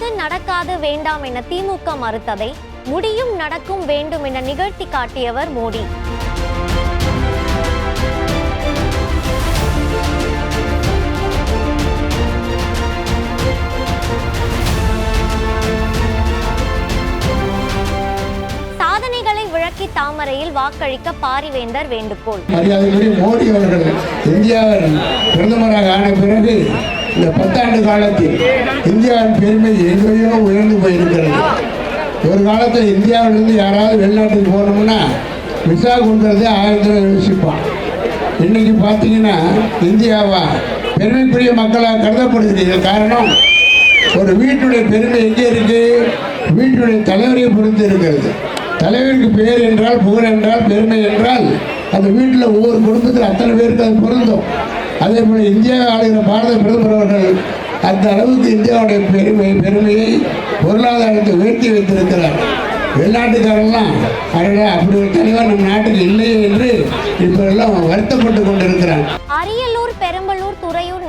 முடியாது நடக்காது வேண்டாம் என திமுக மறுத்ததை முடியும் நடக்கும் வேண்டும் என நிகழ்த்தி காட்டியவர் மோடி. விளக்கி தாமரையில் வாக்களிக்க பாரிவேந்தர் வேண்டுகோள். மரியாதைக்குரிய மோடி அவர்கள் இந்தியாவின் பிரதமராக ஆன பிறகு இந்த பத்தாண்டு காலத்தில் இந்தியாவின் பெருமை எங்கேயோ உயர்ந்து போயிருக்கிறது. ஒரு காலத்தில் இந்தியாவிலிருந்து யாராவது வெளிநாட்டுக்கு போனோம்னா விசா கொண்டு ஆயிரத்தி யோசிப்பான் இன்னைக்கு பார்த்தீங்கன்னா இந்தியாவா பெருமைக்குரிய மக்களாக கருதப்படுகிறீர்கள். காரணம் ஒரு வீட்டுடைய பெருமை எங்கே இருக்கு? வீட்டுடைய தலைவரை பொறுத்து இருக்கிறது. தலைவருக்கு பேர் என்றால் புகழ் என்றால் பெருமை என்றால் அந்த வீட்டில் ஒவ்வொரு குடும்பத்தில் அத்தனை பேருக்கு அது பொருந்தும். அதே போல் இந்தியாவை ஆளுகிற பாரத பிரதமர் அவர்கள் அந்த அளவுக்கு இந்தியாவுடைய பெருமை பெருமையை பொருளாதாரத்தை உயர்த்தி வைத்திருக்கிறார். வெளிநாட்டுக்காரெல்லாம் அடடா அப்படி ஒரு தலைவர் நம் நாட்டுக்கு இல்லையே என்று இப்பெல்லாம் வருத்தப்பட்டு கொண்டிருக்கிறான்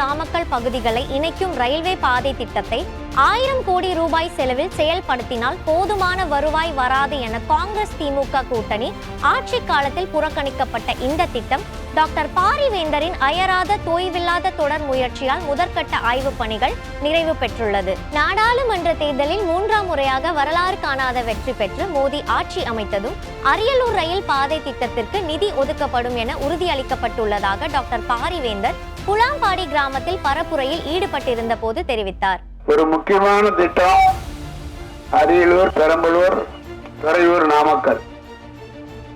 நாமக்கல் பகுதிகளை இணைக்கும் ரயில்வே பாதை திட்டத்தை ஆயிரம் கோடி ரூபாய் செலவில் செயல்படுத்தினால் போதுமான வருவாய் வராது என காங்கிரஸ் திமுக கூட்டணி ஆட்சி காலத்தில் புறக்கணிக்கப்பட்ட இந்த திட்டம் டாக்டர் பாரிவேந்தரின் அயராத தோய்வில்லாத தொடர் முயற்சியால் முதற்கட்ட ஆய்வுப் பணிகள் நிறைவு பெற்றுள்ளது. நாடாளுமன்ற தேர்தலில் மூன்றாம் முறையாக வரலாறு காணாத வெற்றி பெற்று மோடி ஆட்சி அமைத்ததும் அரியலூர் ரயில் பாதை திட்டத்திற்கு நிதி ஒதுக்கப்படும் என உறுதியளிக்கப்பட்டுள்ளதாக டாக்டர் பாரிவேந்தர் புலாம்பாடி கிராமத்தில் பரப்புரையில் ஈடுபட்டிருந்த போது தெரிவித்தார். ஒரு முக்கியமான திட்டம் அரியலூர் பெரம்பலூர் துறையூர் நாமக்கல்.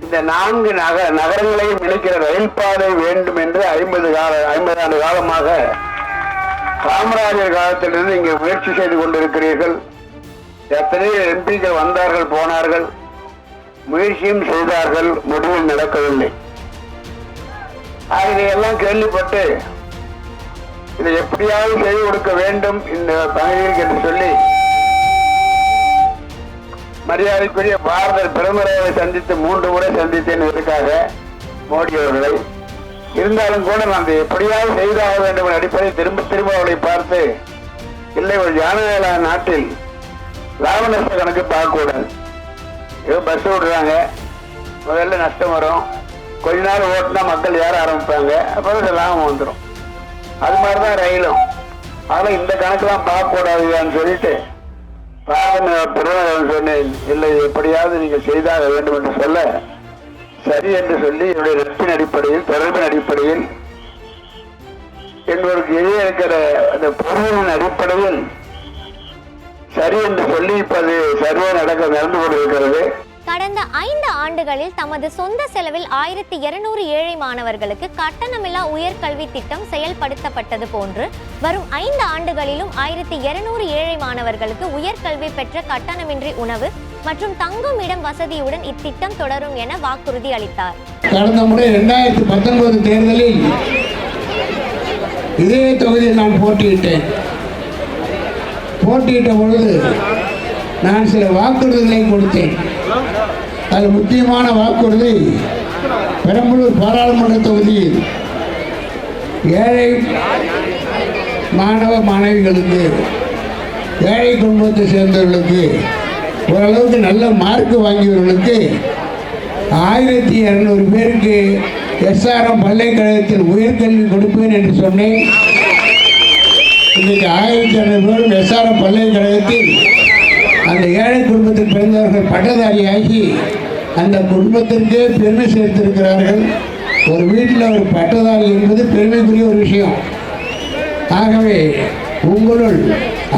இந்த நான்கு நக நகரங்களையும் இணைக்கிற ரயில் பாதை வேண்டும் என்று ஐம்பது கால ஐம்பது ஆண்டு காலமாக காமராஜர் காலத்திலிருந்து இங்கே முயற்சி செய்து கொண்டிருக்கிறீர்கள். எத்தனையோ எம்பிக்கள் வந்தார்கள் போனார்கள். முயற்சியும் செய்தார்கள் முடிவில் நடக்கவில்லை. ஆக எல்லாம் கேள்விப்பட்டு இதை எப்படியாவது செய்து கொடுக்க வேண்டும் இந்த பகுதியில் என்று சொல்லி மரியாதைக்குரிய பாரத பிரதமரை சந்தித்து மூன்று முறை சந்தித்தேன் இதற்காக மோடி அவர்களை. இருந்தாலும் கூட நான் எப்படியாவது செய்தாக வேண்டும் என்ற அடிப்படையில் திரும்ப திரும்ப அவளை பார்த்து இல்லை ஒரு ஜனநாயக நாட்டில் லாப நஷ்ட கணக்கு பார்க்கக்கூடாது. ஏதோ பஸ் விடுறாங்க முதல்ல நஷ்டம் வரும். கொஞ்ச நாள் ஓட்டினா மக்கள் ஏற ஆரம்பிப்பாங்க. அப்புறம் லாபம் வந்துடும் அது மாதிரி தான் ரயிலும். ஆனால் இந்த கணக்கெல்லாம் பார்க்கக்கூடாதுன்னு சொல்லிட்டு பாரத சொன்னேன் இல்லை எப்படியாவது நீங்கள் செய்தாக வேண்டும் என்று சொல்ல சரி என்று சொல்லி என்னுடைய நட்பின் அடிப்படையில் தொடர்பின் அடிப்படையில் எங்களுக்கு எதிரே இருக்கிற அந்த பொருளின் அடிப்படையில் சரி என்று சொல்லி இப்ப அது சரியாக நடக்க நடந்து கொண்டிருக்கிறது. கடந்த ஐந்து ஆண்டுகளில் தமது சொந்த செலவில் ஆயிரத்தி இருநூறு ஏழை மாணவர்களுக்கு கட்டணமில்லா உயர்கல்வி திட்டம் செயல்படுத்தப்பட்டது போன்று வரும் ஐந்து ஆண்டுகளிலும் ஆயிரத்தி இருநூறு ஏழை மாணவர்களுக்கு உயர்கல்வி பெற்ற கட்டணமின்றி உணவு மற்றும் தங்கும் இடம் வசதியுடன் இத்திட்டம் தொடரும் என வாக்குறுதி அளித்தார். கடந்த முறை இரண்டாயிரத்தி பத்தொன்பது தேர்தலில் இதே தொகுதியில் நான் போட்டியிட்டேன். போட்டியிட்ட பொழுது நான் சில வாக்குறுதிகளை கொடுத்தேன். அது முக்கியமான வாக்குறுதி பெரம்பலூர் பாராளுமன்ற தொகுதியில் ஏழை மாணவ மாணவிகளுக்கு ஏழை குடும்பத்தை சேர்ந்தவர்களுக்கு ஓரளவுக்கு நல்ல மார்க் வாங்கியவர்களுக்கு ஆயிரத்தி இரநூறு பேருக்கு எஸ்ஆர்எம் பல்கலைக்கழகத்தில் உயர்கல்வி கொடுப்பேன் என்று சொன்னேன். இன்றைக்கு ஆயிரத்தி இரநூறு பேரும் எஸ்ஆர்எம் பல்கலைக்கழகத்தில் அந்த ஏழை குடும்பத்தில் பிறந்தவர்கள் பட்டதாரியாகி அந்த குடும்பத்திற்கே பெருமை சேர்த்திருக்கிறார்கள். ஒரு வீட்டில் ஒரு பட்டதாரி என்பது பெருமைக்குரிய ஒரு விஷயம். ஆகவே உங்களுள்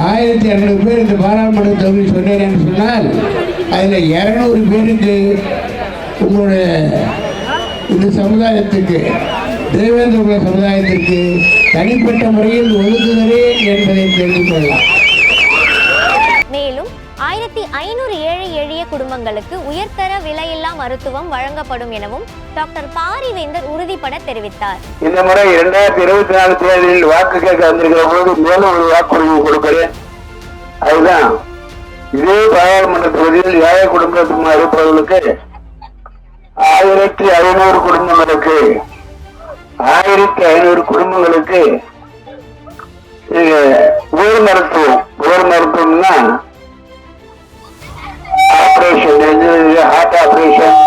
ஆயிரத்தி இரநூறு பேர் இந்த பாராளுமன்ற தொகுதி சொன்னேன் என்று சொன்னால் அதில் இரநூறு பேருக்கு உங்களுடைய இந்த சமுதாயத்துக்கு தேவேந்திர சமுதாயத்திற்கு தனிப்பட்ட முறையில் ஒதுக்குகிறேன் என்பதை தெரிந்து கொள்ளலாம். ஐநூறு ஏழை எளிய குடும்பங்களுக்கு உயர்தர விலையில்லா மருத்துவம் வழங்கப்படும் எனவும் டாக்டர் பாரிவேந்தர் உறுதிபட தெரிவித்தார். இந்த முறை இரண்டாயிரத்தி இருபத்தி நாலு தேர்தலில் வாக்கு கேட்க வந்திருக்கிற போது மேலும் ஒரு வாக்குறுதி கொடுக்கிறேன். அதுதான் இதே பாராளுமன்ற தொகுதியில் ஏழை குடும்பத்தில் இருப்பவர்களுக்கு ஆயிரத்தி ஐநூறு குடும்பங்களுக்கு ஆயிரத்தி ஐநூறு குடும்பங்களுக்கு உயர் மருத்துவம் உயர் மருத்துவம்னா operation heart operation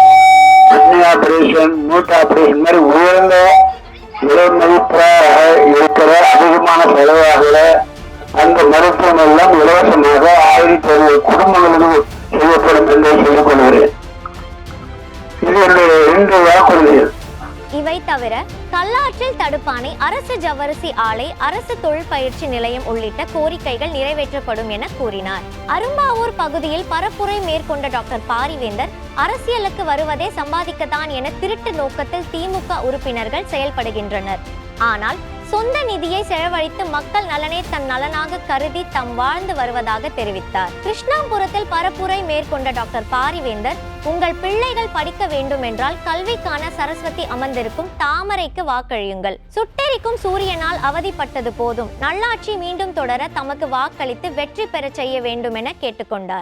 kidney operation மூட்டு ஆப்ரேஷன் மாதிரி உயர்ந்த விலை மதிப்பாக இருக்கிற அதிகமான செலவாகல. அந்த மருத்துவம் எல்லாம் இலவசமாக ஆயிரத்தி ஐநூறு குடும்பங்களுக்கு செய்யப்படும் என்று சொல்லிக் கொள்கிறேன். இது என்னுடைய இரண்டு வாக்குறுதிகள் இவை தவிர கல்லாற்றில் தடுப்பானை அரசு ஜவரிசி ஆலை அரசு தொழில் பயிற்சி நிலையம் உள்ளிட்ட கோரிக்கைகள் நிறைவேற்றப்படும் என கூறினார். அரும்பாவூர் பகுதியில் பரப்புரை மேற்கொண்ட டாக்டர் பாரிவேந்தர் அரசியலுக்கு வருவதே சம்பாதிக்கத்தான் என திருட்டு நோக்கத்தில் திமுக உறுப்பினர்கள் செயல்படுகின்றனர். ஆனால் சொந்த நிதியை செலவழித்து மக்கள் நலனை தன் நலனாக கருதி தம் வாழ்ந்து வருவதாக தெரிவித்தார். கிருஷ்ணாபுரத்தில் பரப்புரை மேற்கொண்ட டாக்டர் பாரிவேந்தர் உங்கள் பிள்ளைகள் படிக்க வேண்டுமென்றால் கல்விக்கான சரஸ்வதி அமர்ந்திருக்கும் தாமரைக்கு வாக்களியுங்கள். சுட்டெரிக்கும் சூரியனால் அவதிப்பட்டது போதும். நல்லாட்சி மீண்டும் தொடர தமக்கு வாக்களித்து வெற்றி பெறச் செய்ய வேண்டும் என கேட்டுக்கொண்டார்.